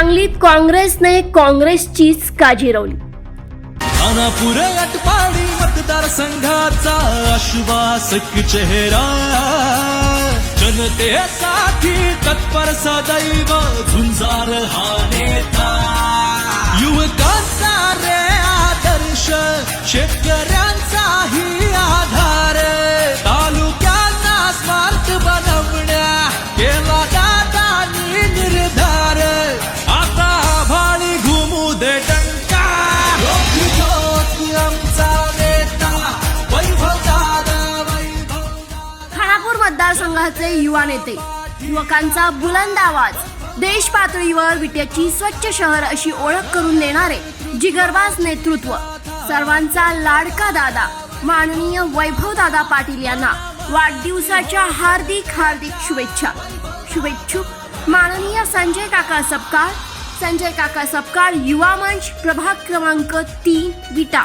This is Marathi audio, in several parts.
सांगलीत काँग्रेसने काँग्रेसचीच काजीरवली खानापूर अटपाडी मतदारसंघाचा आश्वासक चेहरा. जनतेसाठी तत्पर सदैव झुंजार हा नेता. युवकांचा मतदारसंघाचे युवा नेते. युवकांचा बुलंद आवाज. देश पातळीवर विट्याची स्वच्छ शहर अशी ओळख करून देणारे जिगरबाज नेतृत्व. सर्वांचा लाडका दादा माननीय वैभव दादा पाटील यांना वाढदिवसाच्या हार्दिक हार्दिक शुभेच्छा. शुभेच्छुक माननीय संजय काका सपकाळ. संजय काका सपकाळ युवा मंच प्रभाग क्रमांक तीन विटा.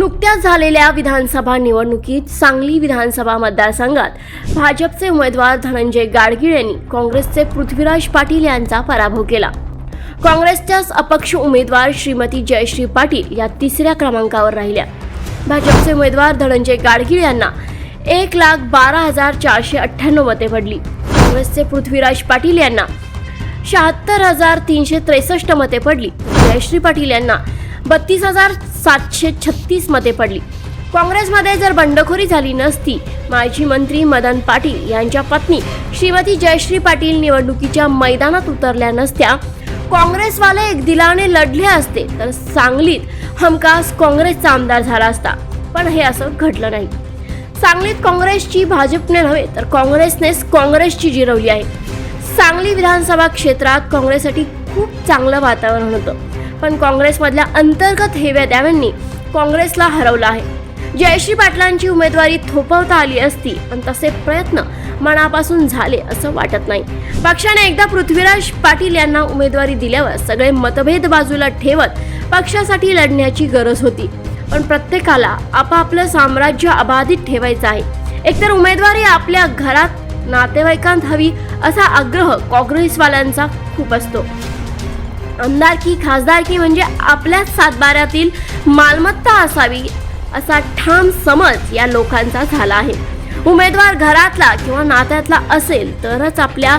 नुकत्याच झालेल्या विधानसभा निवडणुकीत सांगली विधानसभा मतदारसंघात भाजपचे उमेदवार धनंजय गाडगीळ यांनी काँग्रेसचे पृथ्वीराज पाटील यांचा पराभव केला. काँग्रेसच्याच अपक्ष उमेदवार श्रीमती जयश्री पाटील या तिसऱ्या क्रमांकावर राहिल्या. भाजपचे उमेदवार धनंजय गाडगीळ यांना एक लाख बारा हजार चारशे अठ्ठ्याण्णव मते पडली. काँग्रेसचे पृथ्वीराज पाटील यांना शहात्तर हजार तीनशे त्रेसष्ट मते पडली. जयश्री पाटील यांना बत्तीस हजार सातशे छत्तीस मते पडली. काँग्रेसमध्ये जर बंडखोरी झाली नसती माजी मंत्री मदन पाटील यांच्या पत्नी श्रीमती जयश्री पाटील निवडणुकीच्या मैदानात उतरल्या नसत्या काँग्रेसवाले एक दिलाने लढले असते तर सांगलीत हमखास काँग्रेसचा आमदार झाला असता. पण हे असं घडलं नाही. सांगलीत काँग्रेसची भाजपने नव्हे तर काँग्रेसनेच काँग्रेसची जिरवली आहे. सांगली विधानसभा क्षेत्रात काँग्रेससाठी खूप चांगलं वातावरण होतं. पण काँग्रेसमधल्या अंतर्गत हेव्या द्याव्यांनी काँग्रेसला हरवलं आहे. जयश्री पाटलांची उमेदवारी थोपवता आली असती पण तसे प्रयत्न मनापासून झाले असं वाटत नाही. पक्षाने एकदा पृथ्वीराज पाटील यांना उमेदवारी दिल्यावर सगळे मतभेद बाजूला ठेवत पक्षासाठी लढण्याची गरज होती. पण प्रत्येकाला आपापलं साम्राज्य अबाधित ठेवायचं आहे. एकतर उमेदवारी आपल्या घरात नातेवाईकांत हवी असा आग्रह काँग्रेसवाल्यांचा खूप असतो. आमदारकी खासदारकी म्हणजे आपल्याच सातबाऱ्यातील मालमत्ता असावी असा ठाम समज या लोकांचा झाला आहे. उमेदवार घरातला किंवा नात्यातला असेल तरच आपल्या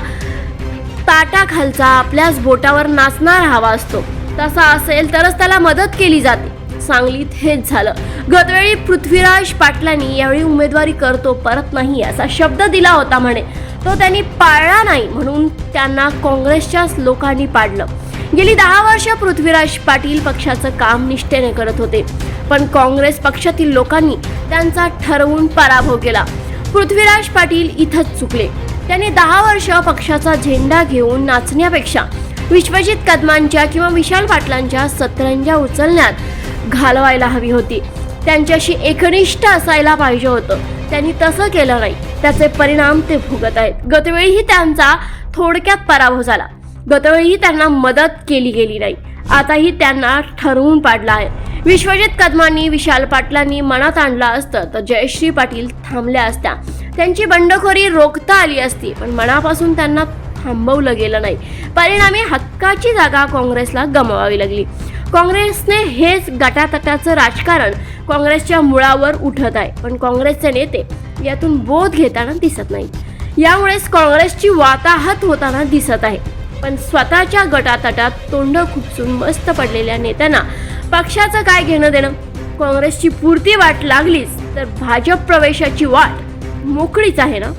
ताटाखालचा आपल्याच बोटावर नाचणार हवा असतो. तसा असेल तरच त्याला मदत केली जाते. सांगलीत हेच झालं. गतवेळी पृथ्वीराज पाटलांनी यावेळी उमेदवारी करतो परत नाही असा शब्द दिला होता म्हणे. तो त्यांनी पाळला नाही म्हणून त्यांना काँग्रेसच्याच लोकांनी पाडलं. गेली दहा वर्ष पृथ्वीराज पाटील पक्षाचं काम निष्ठेने करत होते. पण काँग्रेस पक्षातील लोकांनी त्यांचा ठरवून पराभव केला. पृथ्वीराज पाटील इथंच चुकले. त्यांनी दहा वर्ष पक्षाचा झेंडा घेऊन नाचण्यापेक्षा विश्वजित कदमांच्या किंवा विशाल पाटलांच्या सतरंजा उचलण्यात घालवायला हवी होती. त्यांच्याशी एकनिष्ठ असायला पाहिजे होतं. त्यांनी तसं केलं नाही. त्याचे परिणाम ते भोगत आहेत. गतवेळीही त्यांचा थोडक्यात पराभव झाला. गतवेळीही त्यांना मदत केली गेली नाही. आताही त्यांना ठरवून पाडलं आहे. विश्वजित कदमांनी विशाल पाटलांनी मनात आणलं असतं तर जयश्री पाटील थांबल्या असत्या. त्यांची बंडखोरी रोखता आली असती पण मनापासून त्यांना थांबवलं गेलं नाही. परिणामी हक्काची जागा काँग्रेसला गमवावी लागली. काँग्रेसने हेच गटातटाचं राजकारण काँग्रेसच्या मुळावर उठत आहे पण काँग्रेसचे नेते यातून बोध घेताना दिसत नाही यामुळेच काँग्रेसची वाताहत होताना दिसत आहे. पण स्वतःच्या गटातटात तोंड खुपसून मस्त पडलेल्या नेत्यांना पक्षाचं काय घेणं देणं? काँग्रेसची पुरती वाट लागलीच तर भाजप प्रवेशाची वाट मोकळीच आहे ना?